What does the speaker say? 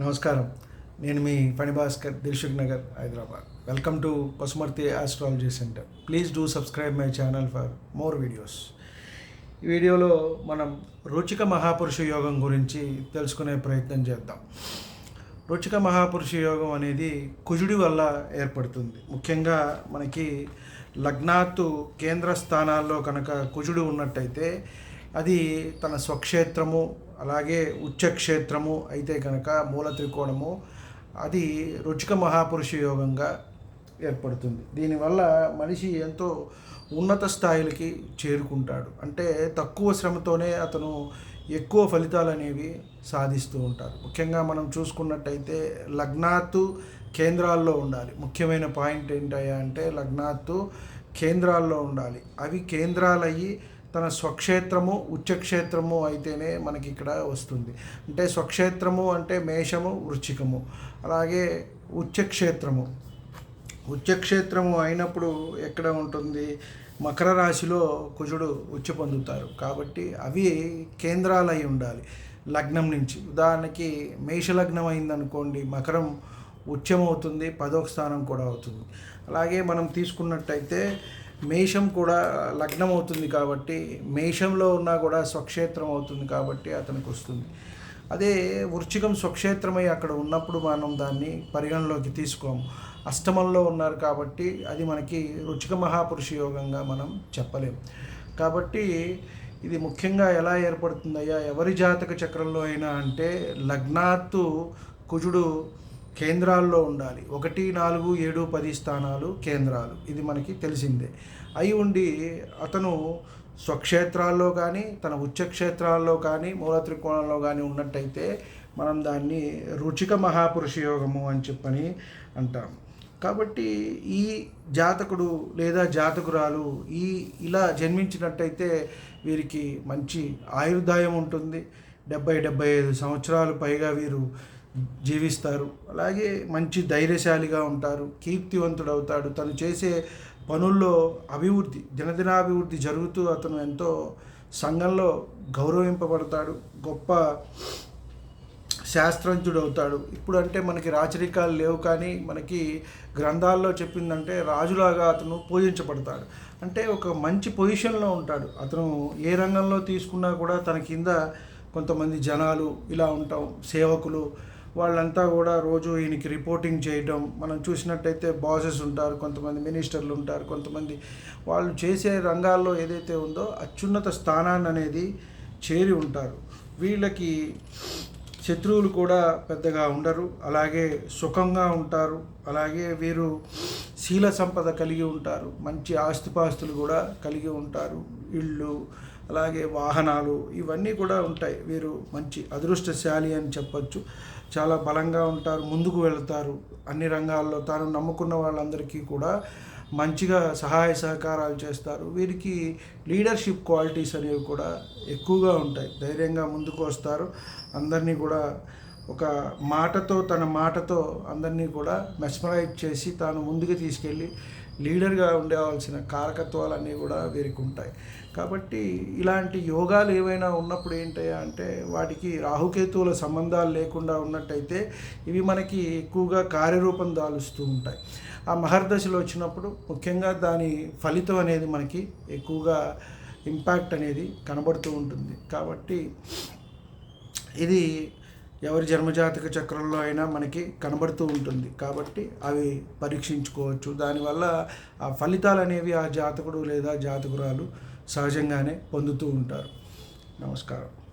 నమస్కారం. నేను మీ Phani Bhaskar Dilsukhnagar Hyderabad. Welcome to Pasumarthi astrology centre please do subscribe my channel for more videos ఈ వీడియోలో మనం రుచిక మహాపురుష యోగం గురించి తెలుసుకునే ప్రయత్నం చేద్దాం. రుచిక మహాపురుష యోగం అనేది కుజుడి వల్ల ఏర్పడుతుంది. ముఖ్యంగా మనకి లగ్నాత్తు కేంద్ర స్థానాల్లో కనుక కుజుడు ఉన్నట్టయితే అది తన స్వక్షేత్రము అలాగే ఉచ్చక్షేత్రము అయితే కనుక మూల త్రికోణము అది రుచిక మహాపురుష యోగంగా ఏర్పడుతుంది. దీనివల్ల మనిషి ఎంతో ఉన్నత స్థాయిలకి చేరుకుంటాడు. అంటే తక్కువ శ్రమతోనే అతను ఎక్కువ ఫలితాలు అనేవి సాధిస్తూ ఉంటారు ముఖ్యంగా మనం చూసుకున్నట్టయితే లగ్నాత్తు కేంద్రాల్లో ఉండాలి. ముఖ్యమైన పాయింట్ ఏంటయ్యా అంటే లగ్నాత్తు కేంద్రాల్లో ఉండాలి. అవి కేంద్రాలయ్యి తన స్వక్షేత్రము ఉచ్చక్షేత్రము అయితేనే మనకి ఇక్కడ వస్తుంది. అంటే స్వక్షేత్రము అంటే మేషము వృచ్చికము అలాగే ఉచ్చక్షేత్రము. ఉచ్చక్షేత్రము అయినప్పుడు ఎక్కడ ఉంటుంది? మకర రాశిలో కుజుడు ఉచ్చ పొందుతారు. కాబట్టి అవి కేంద్రాలు అయి ఉండాలి. లగ్నం నుంచి. ఉదాహరణకి మేషలగ్నం అయిందనుకోండి మకరం ఉచ్చమవుతుంది పదో స్థానం కూడా అవుతుంది. అలాగే మనం తీసుకున్నట్టయితే మేషం కూడా లగ్నం అవుతుంది కాబట్టి మేషంలో ఉన్నా కూడా స్వక్షేత్రం అవుతుంది కాబట్టి అతనికి వస్తుంది. అదే వృచ్చికం స్వక్షేత్రమై అక్కడ ఉన్నప్పుడు మనం దాన్ని పరిగణలోకి తీసుకోము. అష్టమంలో ఉన్నారు కాబట్టి అది మనకి రుచిక మహాపురుష యోగంగా మనం చెప్పలేం. కాబట్టి ఇది ముఖ్యంగా ఎలా ఏర్పడుతుందయ్యా ఎవరి జాతక చక్రంలో అయినా అంటే లగ్నాత్తు కుజుడు కేంద్రాల్లో ఉండాలి. ఒకటి నాలుగు ఏడు పది స్థానాలు కేంద్రాలు. ఇది మనకి తెలిసిందే. అయి ఉండి అతను స్వక్షేత్రాల్లో కానీ తన ఉచ్చక్షేత్రాల్లో కానీ మూల త్రికోణంలో కానీ ఉన్నట్టయితే మనం దాన్ని రుచిక మహాపురుష యోగము అని చెప్పని అంటాం. కాబట్టి ఈ జాతకుడు లేదా జాతకురాలు ఈ ఇలా జన్మించినట్టయితే వీరికి మంచి ఆయుర్దాయం ఉంటుంది. డెబ్బై డెబ్బై ఐదు సంవత్సరాలు పైగా వీరు జీవిస్తారు. అలాగే మంచి ధైర్యశాలిగా ఉంటారు. కీర్తివంతుడు అవుతాడు తను చేసే పనుల్లో అభివృద్ధి దినదినాభివృద్ధి జరుగుతూ అతను ఎంతో సంఘంలో గౌరవింపబడతాడు. గొప్ప శాస్త్రజ్ఞుడు అవుతాడు ఇప్పుడు అంటే మనకి రాచరికాలు లేవు కానీ మనకి గ్రంథాల్లో చెప్పిందంటే రాజులాగా అతను పూజించబడతాడు. అంటే ఒక మంచి పొజిషన్లో ఉంటాడు. అతను ఏ రంగంలో తీసుకున్నా కూడా తన కింద కొంతమంది జనాలు ఇలా ఉంటాం. సేవకులు వాళ్ళంతా కూడా రోజు ఈయనకి రిపోర్టింగ్ చేయటం మనం చూసినట్టయితే బాసెస్ ఉంటారు కొంతమంది మినిస్టర్లు ఉంటారు కొంతమంది వాళ్ళు చేసే రంగాల్లో ఏదైతే ఉందో అత్యున్నత స్థానాన్ని అనేది చేరి ఉంటారు. వీళ్ళకి శత్రువులు కూడా పెద్దగా ఉండరు. అలాగే సుఖంగా ఉంటారు. అలాగే వీరు శీల సంపద కలిగి ఉంటారు. మంచి ఆస్తిపాస్తులు కూడా కలిగి ఉంటారు. ఇళ్ళు అలాగే వాహనాలు ఇవన్నీ కూడా ఉంటాయి. వీరు మంచి అదృష్టశాలి అని చెప్పచ్చు. చాలా బలంగా ఉంటారు ముందుకు వెళతారు. అన్ని రంగాల్లో తాను నమ్ముకున్న వాళ్ళందరికీ కూడా మంచిగా సహాయ సహకారాలు చేస్తారు. వీరికి లీడర్షిప్ క్వాలిటీస్ అనేవి కూడా ఎక్కువగా ఉంటాయి. ధైర్యంగా ముందుకు వస్తారు. అందరినీ కూడా ఒక మాటతో తన మాటతో అందరినీ కూడా మెస్మరైజ్ చేసి తాను ముందుకు తీసుకెళ్ళి లీడర్గా ఉండేవాల్సిన కారకత్వాలన్నీ కూడా వీరికి ఉంటాయి. కాబట్టి ఇలాంటి యోగాలు ఏవైనా ఉన్నప్పుడు ఏంటయ్యా అంటే వాటికి రాహుకేతువుల సంబంధాలు లేకుండా ఉన్నట్టయితే ఇవి మనకి ఎక్కువగా కార్యరూపం దాలుస్తూ ఉంటాయి. ఆ మహర్దశలో వచ్చినప్పుడు ముఖ్యంగా దాని ఫలితం అనేది మనకి ఎక్కువగా ఇంపాక్ట్ అనేది కనబడుతూ ఉంటుంది. కాబట్టి ఇది ఎవరి జన్మజాతక చక్రంలో అయినా మనకి కనబడుతూ ఉంటుంది. కాబట్టి అవి పరీక్షించుకోవచ్చు. దానివల్ల ఆ ఫలితాలు అనేవి ఆ జాతకుడు లేదా జాతకురాలు సహజంగానే పొందుతూ ఉంటారు. నమస్కారం.